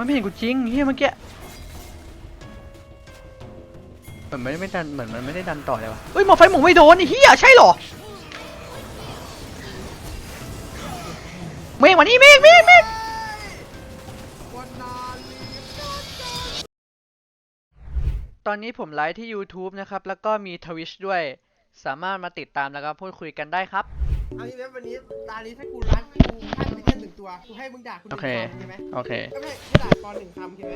มันไม่เห็นกูจริงเฮียเมื่อกี้เหมือนไม่ไม่ดันเหมือนมันไม่ได้ดันต่อเลยวะเฮ้ยหมอไฟหมูไม่โดนเฮียใช่หรอเมฆมานี่เมฆเมฆเมฆตอนนี้ผมไลฟ์ที่ YouTube นะครับ แล้วก็มี Twitch ด้วย สามารถมาติดตามแล้วก็พูดคุยกันได้ครับ เอางี้เว็บวันนี้ตานี้ถ้ากูรักกู ให้มึงเล่นหนึ่งตัว กูให้มึงด่ากูหโอนึ่งเค คำใช่ไหมโอเค ก็ไม่ไม่ด่าปอนหนึ่งคำใช่ไหม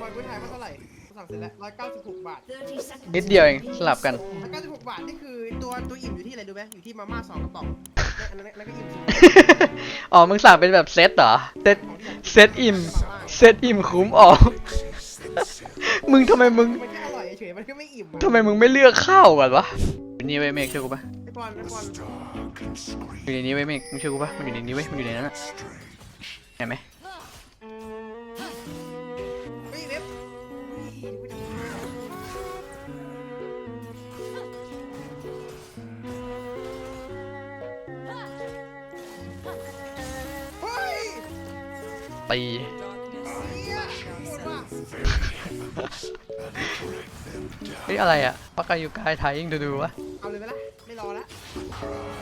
ปอนกูถ่ายว่าเท่าไหร่กูสั่งเสร็จแล้วร้อยเก้าสิบหกบาทนิดเดียวเองสลับกัน ร้อยเก้าสิบหกบาทนี่คือตัวตัวอิ่มอยู่ที่อะไรดูไหมอยู่ที่มาม่าสองกระป๋องและอันนั้นอันนั้นก็อิ่มสุดอ๋อ มึงสั่งเป็นแบบเซตเหรอ เซต ของที่อยากกินเซตอิ่ม เซตอิ่มคุ้มออก มึงทำไมมึงมันแค่อร่อยเฉยๆมันก็ไม่อิ่มอะ ทำไมมึงไม่เลือกข้าวก่อนวะอยู่นี่เว้ยเมฆเชื่อกูปะ ไอปอนไอปอนอยู่ในนี้เว้ยเมฆมึงเชื่อกูปะมันอยู่ในนี้เว้ยมันอยู่ในนั้นอะเห็นไหมเฮ้ยเว็บกูจะเฮ้ยตีเหี้ยโคตรว่ะเฮ้ยอะไรอะปักกายูกายไทยยิงดูดูวะเอาเลยไหมล่ะ ไม่รอละ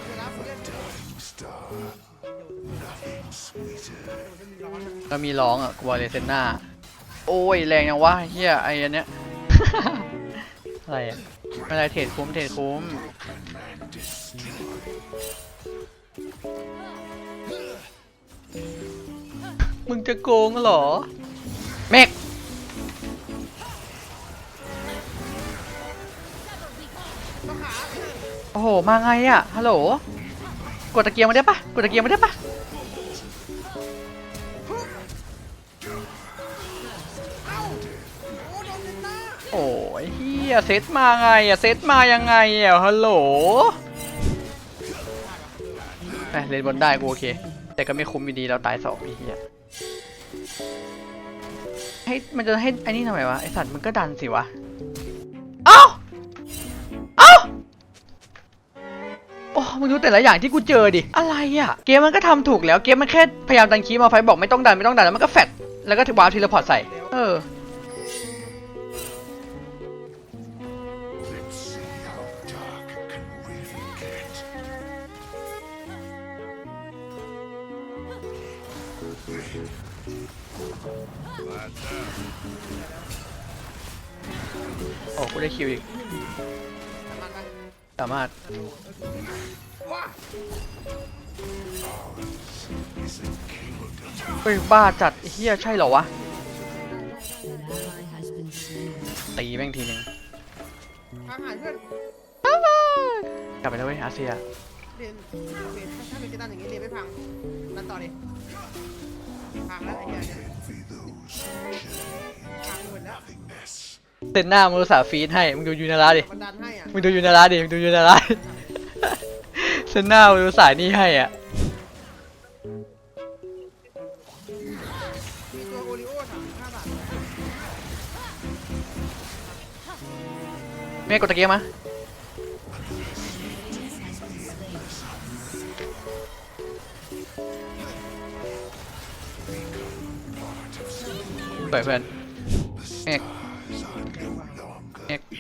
เดี๋ยวนะกูเล่นเดี๋ยวจะมีร้อนอะก็มีร้องอะกูบอกเลเซนหน้าโอ้ย แรงยังวะเฮียไอ้อันเนี้ย อะไรอะไม่ไรเทรดคุ้มเทรดคุ้มมึงจะโกงเหรอเมก โอ้โห มาไงอะฮัลโหล กดตะเกียงมาได้ปะกดตะเกียงมาได้ปะโอ้เซนหน้าโอ้ยเฮียเซตมาไงอะเซตมายังไงอะฮัลโหลไปเล่นบนได้กูโอเค แต่ก็ไม่คุ้มอยู่ดีเราตายสองไอ้เฮียให้มันจะให้ไอ้นี่ทำไมวะไอสัตว์มันก็ดันสิวะ มึงดูแต่ละอย่างที่กูเจอดิ อะไรอะเกมมันก็ทำถูกแล้ว เกมมันแค่พยายามดันคีมาไฟบอกไม่ต้องดันไม่ต้องดันแล้วมันก็แฟดแล้วก็วาร์ปทีละพอร์ตใส่ เออโอ้กูได้คิวอีก สามารถเฮ้ยบ้าจัดเฮียใช่เหรอวะ ตีแม่งทีนึงทางหายเพื่อนกลับไปแล้วเว้ยอาเซียเรียนเรียนถ้าเป็นเจตันอย่างงี้เรียนไม่พังนั่นต่อดิพังแล้วไอ้เหี้ยเนี่ยพังหมดแล้ว เต็นหน้ามึงอุตส่าห์ฟีดให้มึงดูยูนาราดิมันดันให้อะมึงดูยูนาราดิมึงดูยูนาราดิเต็นหน้ามึงอุตส่าห์นี่ให้อะมีตัวโอริโอ้สามห้าบาทแม่กดตะเกียงมาเปิดเพื่อนเอก เอกไป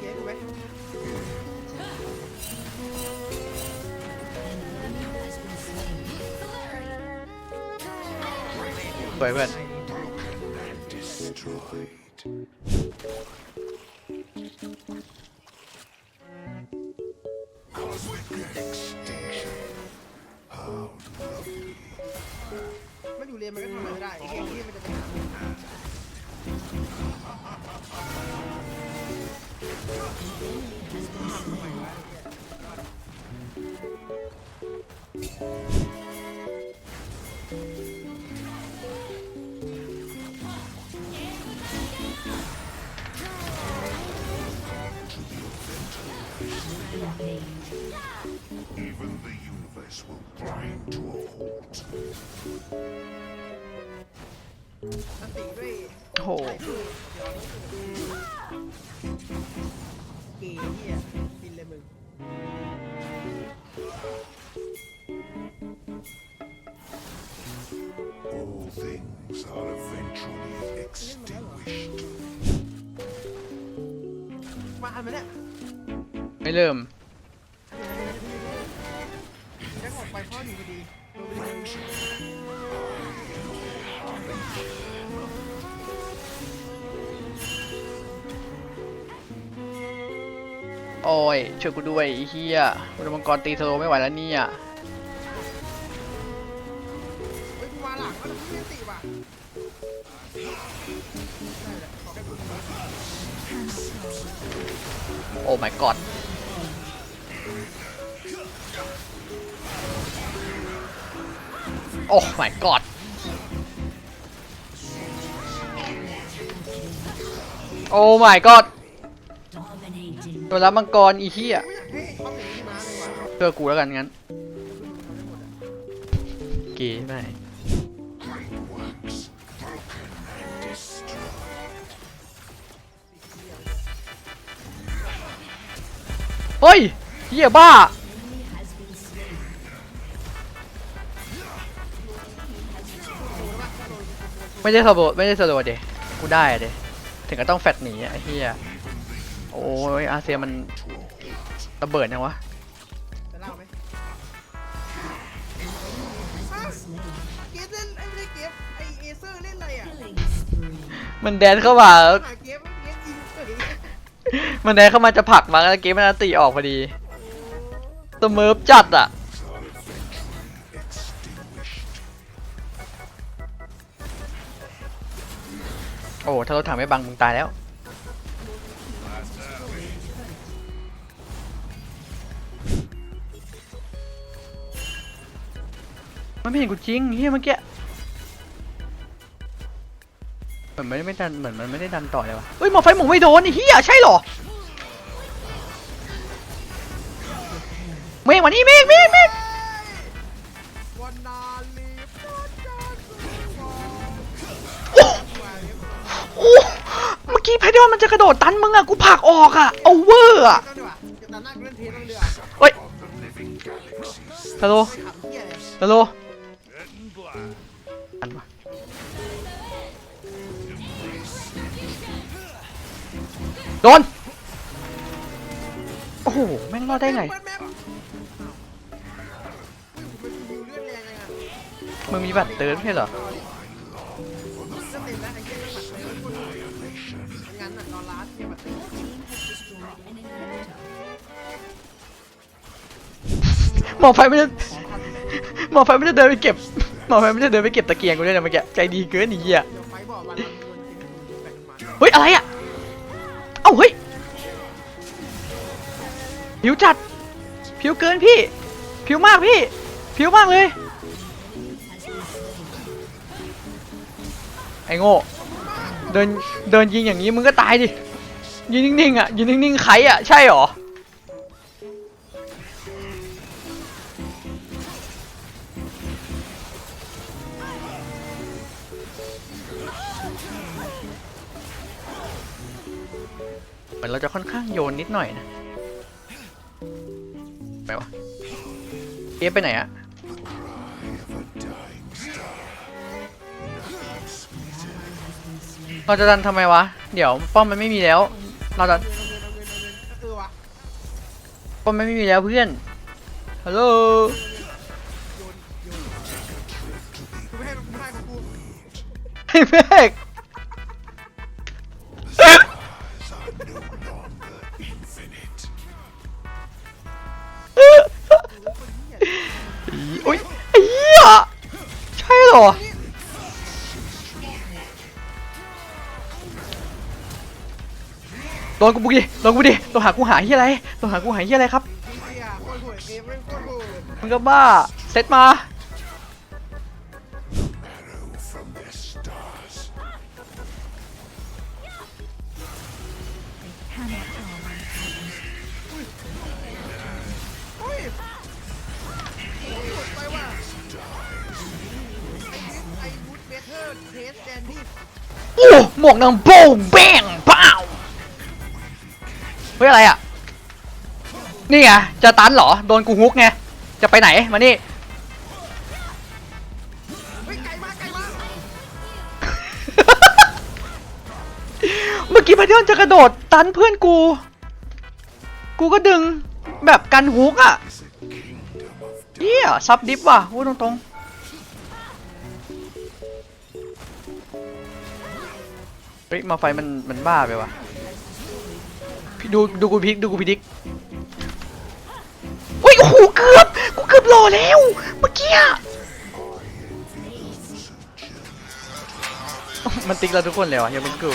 เย้กูไหมเปิดเพื่อน มันอยู่เรียนมันก็ทำอะไรไม่ได้ไอ้เกมที่มันจะเป็น อันติด้วยโอ้โหเกย์เฮียบินเลยมึง All things are eventually extinguished. มาอันมันเนี่ยไม่เริ่ม โอ้ยช่วยกูด้วยไอ้เฮียกูโดนมังกรตีสโลไม่ไหวแล้วเนี่ยเฮ้ยกูมาหลังแล้วกูไม่ได้แหละขอแค่กูโอ้ my god โอ้ my god โอ้ my god ตัวรับมังกรอีเหี้ยไม่อยากให้เขาเป็นที่ม้าเลยว่ะเพื่อกูแล้วกันงั้นเก๋ไหม Wax broken and destroyed. เฮ้ยเหี้ยบ้า ไม่ได้สโลว์ไม่ได้สโลว์เดกูได้อะเดถึงก็ต้องแฟดหนีอะไอ้เหี้ยโอ้ยอาเซียมันระเบิดยังวะจะเล่าไหมฮะเกฟเล่นไอ้ไม่ได้เกฟไอเอเซอร์เล่นอะไรอะมันแดนเข้ามาแล้วหาเกฟเกฟยิงเฉยมันแดนเข้ามาจะผลักมาแล้วเกมมันอันตีออกพอดีตัวเมิร์ฟจัดอะ โอ้ถ้ารถถังไม่บังมึงตายแล้ว มันไม่เห็นกูจริงเฮียเมื่อกี้เหมือนมันไม่ดันเหมือนมันไม่ได้ดันต่อเลยวะเฮ้ยหมอไฟหมูไม่โดนไอ้เฮียใช่เหรอเมฆวันนี้เมฆเมฆเมฆ โอ้เมื่อกี้ไพดอนมันจะกระโดดตันมึงอะกูผลักออกอะเอาเวอร์อะก็ดีกว่าจะตัดหน้ากูเล่นเทสต้องเดือดเฮ้ยฮัลโหลขำเฮียเลยฮัลโหลอันวะโดน โอ้โห แม่งรอดได้ไง เปิแมปอ้าวมันมีเรื่องแรงยังไงมึงมีบัตรเตือนไม่ใช่เหรอต็ม หมอไฟไม่ได้หมอไฟไม่ได้เดินไปเก็บหมอไฟไม่ได้เดินไปเก็บตะเกียงกูด้วยนะเมื่อกี้ใจดีเกินไอ้เหี้ยเฮ้ยอะไรอะเอ้าเฮ้ยผิวจัดผิวเกินพี่ผิวมากพี่ผิวมากเลยไอ้โง่เดินเดินยิงอย่างนี้มึงก็ตายดิยืนนิ่งๆอะยืนนิ่งๆใครอะใช่หรอ มือนเราจะค่อนข้างโยนนิดหน่อยนะไปวะเอฟไปไหนอะเราจะดันทำไมวะ เดี๋ยวป้อมมันไม่มีแล้ว เราจะเอาเงินเอาเงินเอาเงินก็คือวะป้อมมันไม่มีแล้วเพื่อน ฮัลโหลกูไม่ให้กูไม่ให้ของกูไอ้แม่ก ดนกูบุกดิโดนกูดิตัวหากูหาเหี้ยอะไรตัวหากูหาเหี้ยอะไรครับเฮียโคตรโหดเกมไม่โคตรโหดมึงก็บ้าเซตมาโอ้หมวกนางโป้งแบงเปล่าเฮ้ยอะไรอะ นี่ไง จะตันเหรอ โดนกูฮุกไง จะไปไหน มานี่เฮ้ยเมื่อกี้พาเดินจะกระโดดตันเพื่อนกู กูก็ดึงแบบกันฮุกอะเฮียซับดิฟว่ะพูดตรงๆเฮ้ยมาไฟมันมันบ้าไปว่ะ พี่ดูดูกูพิกดูกูพิดิกอุ้ยโอ้โหเกือบกูเกือบหล่อแล้วเมื่อกี้มันติ๊กเราทุกคนเลยวะยังเป็นกู